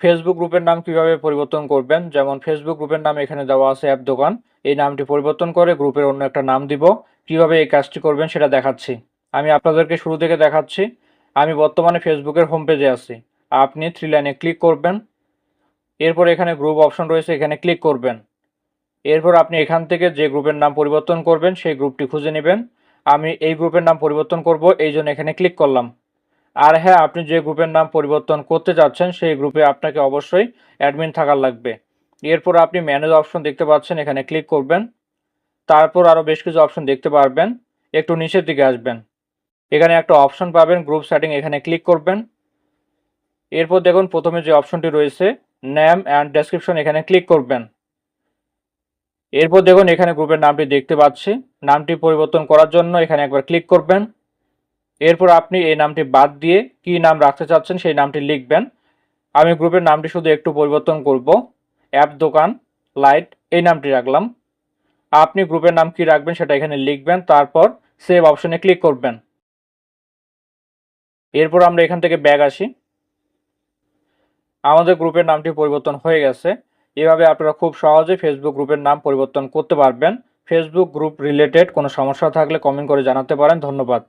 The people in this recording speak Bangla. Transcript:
ফেসবুক গ্রুপের নাম কীভাবে পরিবর্তন করবেন? যেমন ফেসবুক গ্রুপের নাম এখানে দেওয়া আছে অ্যাপ দোকান। এই নামটি পরিবর্তন করে গ্রুপের অন্য একটা নাম দিব। কীভাবে এই কাজটি করবেন সেটা দেখাচ্ছি। আমি আপনাদেরকে শুরু থেকে দেখাচ্ছি। আমি বর্তমানে ফেসবুকের হোম পেজে আছি। আপনি থ্রি লাইনে ক্লিক করবেন। এরপর এখানে গ্রুপ অপশন রয়েছে, এখানে ক্লিক করবেন। এরপর আপনি এখান থেকে যে গ্রুপের নাম পরিবর্তন করবেন, সেই গ্রুপটি খুঁজে নেবেন। আমি এই গ্রুপের নাম পরিবর্তন করব, এই জন্য এখানে ক্লিক করলাম। আর হ্যাঁ আপনি যে গ্রুপের নাম পরিবর্তন করতে যাচ্ছেন, সেই গ্রুপে আপনাকে অবশ্যই অ্যাডমিন থাকার লাগবে। এরপর আপনি ম্যানেজ অপশন দেখতে পাচ্ছেন, এখানে ক্লিক করবেন। তারপর আরও বেশ কিছু অপশন দেখতে পারবেন। একটু নিচের দিকে আসবেন। এখানে একটা অপশন পাবেন, গ্রুপ সেটিং, এখানে ক্লিক করবেন। এরপর দেখুন, প্রথমে যে অপশনটি রয়েছে, নেম অ্যান্ড ডেসক্রিপশন, এখানে ক্লিক করবেন। এরপর দেখুন, এখানে গ্রুপের নামটি দেখতে পাচ্ছি। নামটি পরিবর্তন করার জন্য এখানে একবার ক্লিক করবেন। এরপর আপনি এই নামটি বাদ দিয়ে কি নাম রাখতে চাচ্ছেন সেই নামটি লিখবেন। আমি গ্রুপের নামটি শুধু একটু পরিবর্তন করব। অ্যাপ দোকান, লাইট, এই নামটি রাখলাম। আপনি গ্রুপের নাম কি রাখবেন সেটা এখানে লিখবেন, তারপর সেভ অপশনে ক্লিক করবেন। এরপর আমরা এখান থেকে ব্যাগ আসি। আমাদের গ্রুপের নামটি পরিবর্তন হয়ে গেছে। এভাবে আপনারা খুব সহজে ফেসবুক গ্রুপের নাম পরিবর্তন করতে পারবেন। ফেসবুক গ্রুপ রিলেটেড কোনো সমস্যা থাকলে কমেন্ট করে জানাতে পারেন। ধন্যবাদ।